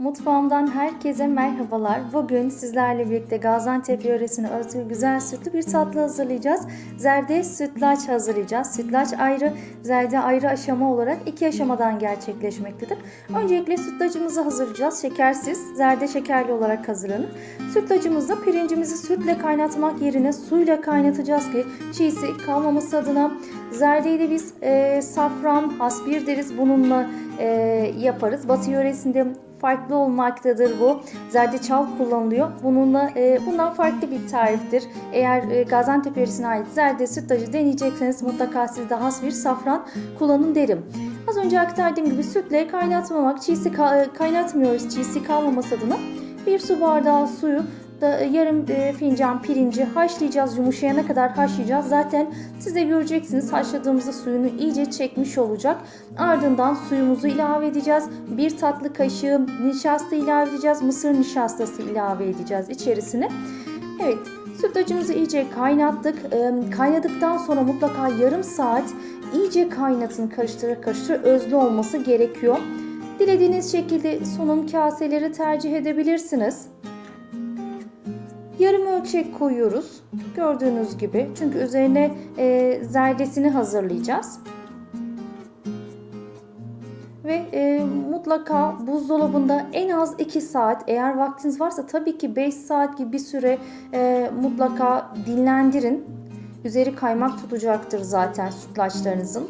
Mutfağımdan herkese merhabalar. Bugün sizlerle birlikte Gaziantep yöresine özgü güzel sütlü bir tatlı hazırlayacağız. Zerde sütlaç hazırlayacağız. Sütlaç ayrı, zerde ayrı aşama olarak iki aşamadan gerçekleşmektedir. Öncelikle sütlacımızı hazırlayacağız. Şekersiz, zerde şekerli olarak hazırlanır. Sütlacımızda pirincimizi sütle kaynatmak yerine suyla kaynatacağız ki çiğsi kalmaması adına. Zerdeyi de biz e, safran, hasbir deriz bununla e, yaparız. Batı yöresinde farklı olmaktadır bu. Zerdeçal kullanılıyor. Bununla e, bundan farklı bir tariftir. Eğer e, Gaziantep yöresine ait zerde sütlacı deneyecekseniz mutlaka siz de has bir safran kullanın derim. Az önce aktardığım gibi sütle kaynatmamak, çiğsi ka- kaynatmıyoruz çiğsi kalmaması adına. Bir su bardağı suyu da yarım e, fincan pirinci haşlayacağız. Yumuşayana kadar haşlayacağız. Zaten siz de göreceksiniz haşladığımızda suyunu iyice çekmiş olacak. Ardından suyumuzu ilave edeceğiz. Bir tatlı kaşığı nişasta ilave edeceğiz. Mısır nişastası ilave edeceğiz içerisine. Evet sütlacımızı iyice kaynattık. E, kaynadıktan sonra mutlaka yarım saat iyice kaynatın karıştıra karıştıra özlü olması gerekiyor. Dilediğiniz şekilde sunum kaseleri tercih edebilirsiniz. Yarım ölçek koyuyoruz. Gördüğünüz gibi. Çünkü üzerine e, zerdesini hazırlayacağız. Ve e, mutlaka buzdolabında en az 2 saat eğer vaktiniz varsa tabii ki 5 saat gibi bir süre e, mutlaka dinlendirin. Üzeri kaymak tutacaktır zaten sütlaçlarınızın.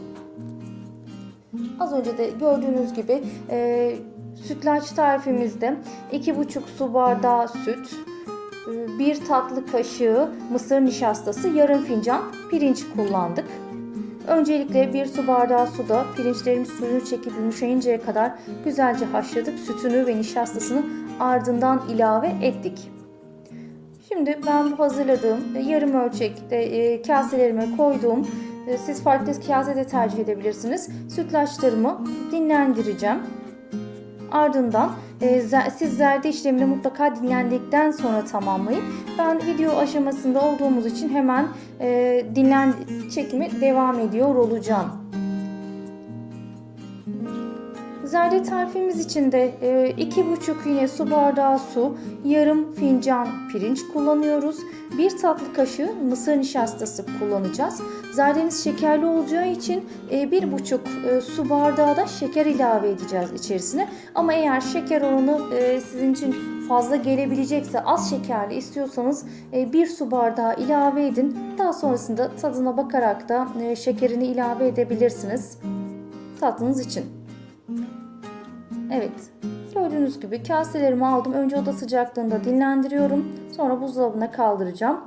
Az önce de gördüğünüz gibi e, sütlaç tarifimizde 2,5 su bardağı süt, bir tatlı kaşığı mısır nişastası, yarım fincan pirinç kullandık. Öncelikle bir su bardağı suda pirinçlerin suyunu çekip yumuşayıncaya kadar güzelce haşladık. Sütünü ve nişastasını ardından ilave ettik. Şimdi ben bu hazırladığım yarım ölçekte e, kaselerime koyduğum e, siz farklı kase de tercih edebilirsiniz. Sütlaçlarımı dinlendireceğim. Ardından e, siz zerde işlemini mutlaka dinlendikten sonra tamamlayın. Ben video aşamasında olduğumuz için hemen e, dinlen çekimi devam ediyor olacağım. Zerde tarifimiz için de e, iki buçuk yine su bardağı su, yarım fincan pirinç kullanıyoruz. Bir tatlı kaşığı mısır nişastası kullanacağız. Zerdemiz şekerli olacağı için e, bir buçuk e, su bardağı da şeker ilave edeceğiz içerisine. Ama eğer şeker oranı e, sizin için fazla gelebilecekse az şekerli istiyorsanız e, bir su bardağı ilave edin. Daha sonrasında tadına bakarak da e, şekerini ilave edebilirsiniz tatlınız için. Evet. Gördüğünüz gibi kaselerimi aldım. Önce oda sıcaklığında dinlendiriyorum. Sonra buzdolabına kaldıracağım.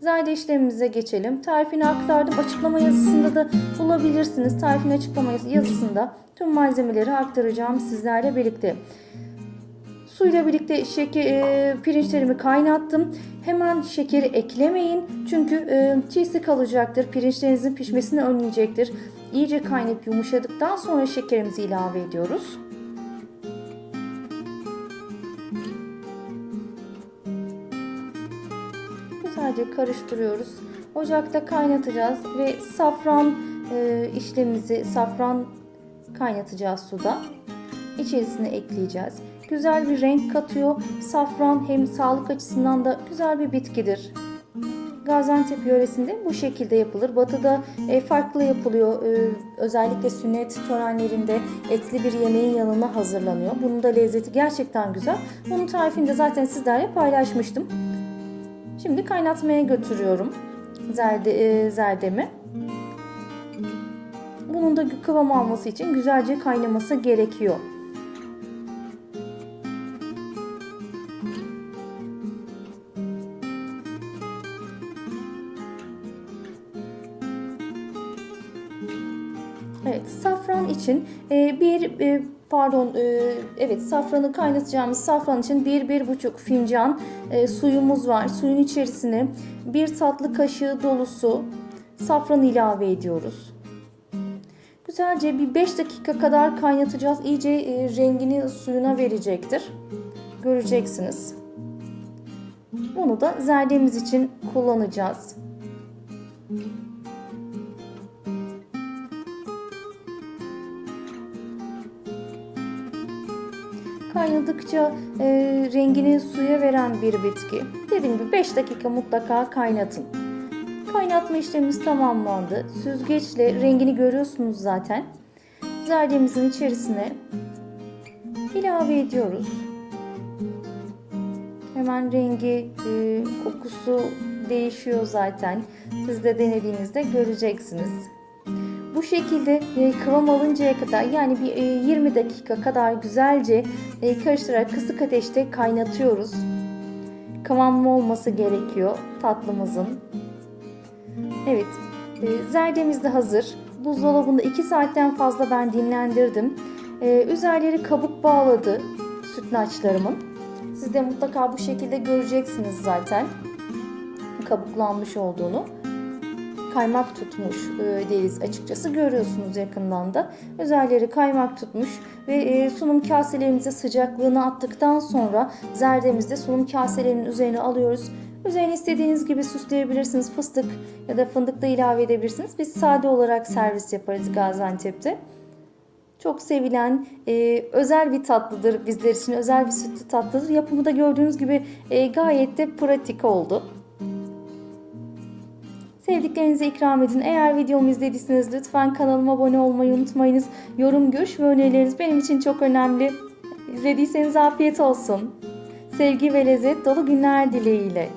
Zerde işlemimize geçelim. Tarifini aktardım. Açıklama yazısında da bulabilirsiniz. Tarifin açıklama yazısında tüm malzemeleri aktaracağım sizlerle birlikte. Suyla birlikte şeker, e, pirinçlerimi kaynattım. Hemen şekeri eklemeyin. Çünkü e, çiğsi kalacaktır. Pirinçlerinizin pişmesini önleyecektir. İyice kaynayıp yumuşadıktan sonra şekerimizi ilave ediyoruz. Güzelce karıştırıyoruz. Ocakta kaynatacağız ve safran e, işlemimizi safran kaynatacağız suda. İçerisine ekleyeceğiz. Güzel bir renk katıyor. Safran hem sağlık açısından da güzel bir bitkidir. Gaziantep yöresinde bu şekilde yapılır. Batı'da e, farklı yapılıyor. E, özellikle sünnet törenlerinde etli bir yemeğin yanına hazırlanıyor. Bunun da lezzeti gerçekten güzel. Bunun tarifini de zaten sizlerle paylaşmıştım. Şimdi kaynatmaya götürüyorum zerde, e, zerdemi. Bunun da kıvam alması için güzelce kaynaması gerekiyor. Evet, safran için e, bir e, pardon e, evet safranı kaynatacağımız safran için bir bir buçuk fincan e, suyumuz var. Suyun içerisine bir tatlı kaşığı dolusu safran ilave ediyoruz. Güzelce bir 5 dakika kadar kaynatacağız. İyice e, rengini suyuna verecektir. Göreceksiniz. Bunu da zerdemiz için kullanacağız. Kaynadıkça e, rengini suya veren bir bitki. Dediğim gibi 5 dakika mutlaka kaynatın. Kaynatma işlemimiz tamamlandı. Süzgeçle rengini görüyorsunuz zaten. Zerdemizin içerisine ilave ediyoruz. Hemen rengi, e, kokusu değişiyor zaten. Siz de denediğinizde göreceksiniz. Bu şekilde e, kıvam alıncaya kadar yani bir e, 20 dakika kadar güzelce e, karıştırarak kısık ateşte kaynatıyoruz. Kıvamlı olması gerekiyor tatlımızın. Evet, e, zerdemiz de hazır. Buzdolabında 2 saatten fazla ben dinlendirdim. E, üzerleri kabuk bağladı sütlaçlarımın. Siz de mutlaka bu şekilde göreceksiniz zaten kabuklanmış olduğunu. Kaymak tutmuş e, deriz açıkçası görüyorsunuz yakından da. Üzerleri kaymak tutmuş ve e, sunum kaselerimize sıcaklığını attıktan sonra zerdemizi de sunum kaselerinin üzerine alıyoruz. Üzerine istediğiniz gibi süsleyebilirsiniz. Fıstık ya da fındık da ilave edebilirsiniz. Biz sade olarak servis yaparız Gaziantep'te. Çok sevilen e, özel bir tatlıdır bizler için. Özel bir sütlü tatlıdır. Yapımı da gördüğünüz gibi e, gayet de pratik oldu. Sevdiklerinize ikram edin. Eğer videomu izlediyseniz lütfen kanalıma abone olmayı unutmayınız. Yorum, görüş ve önerileriniz benim için çok önemli. İzlediyseniz afiyet olsun. Sevgi ve lezzet dolu günler dileğiyle.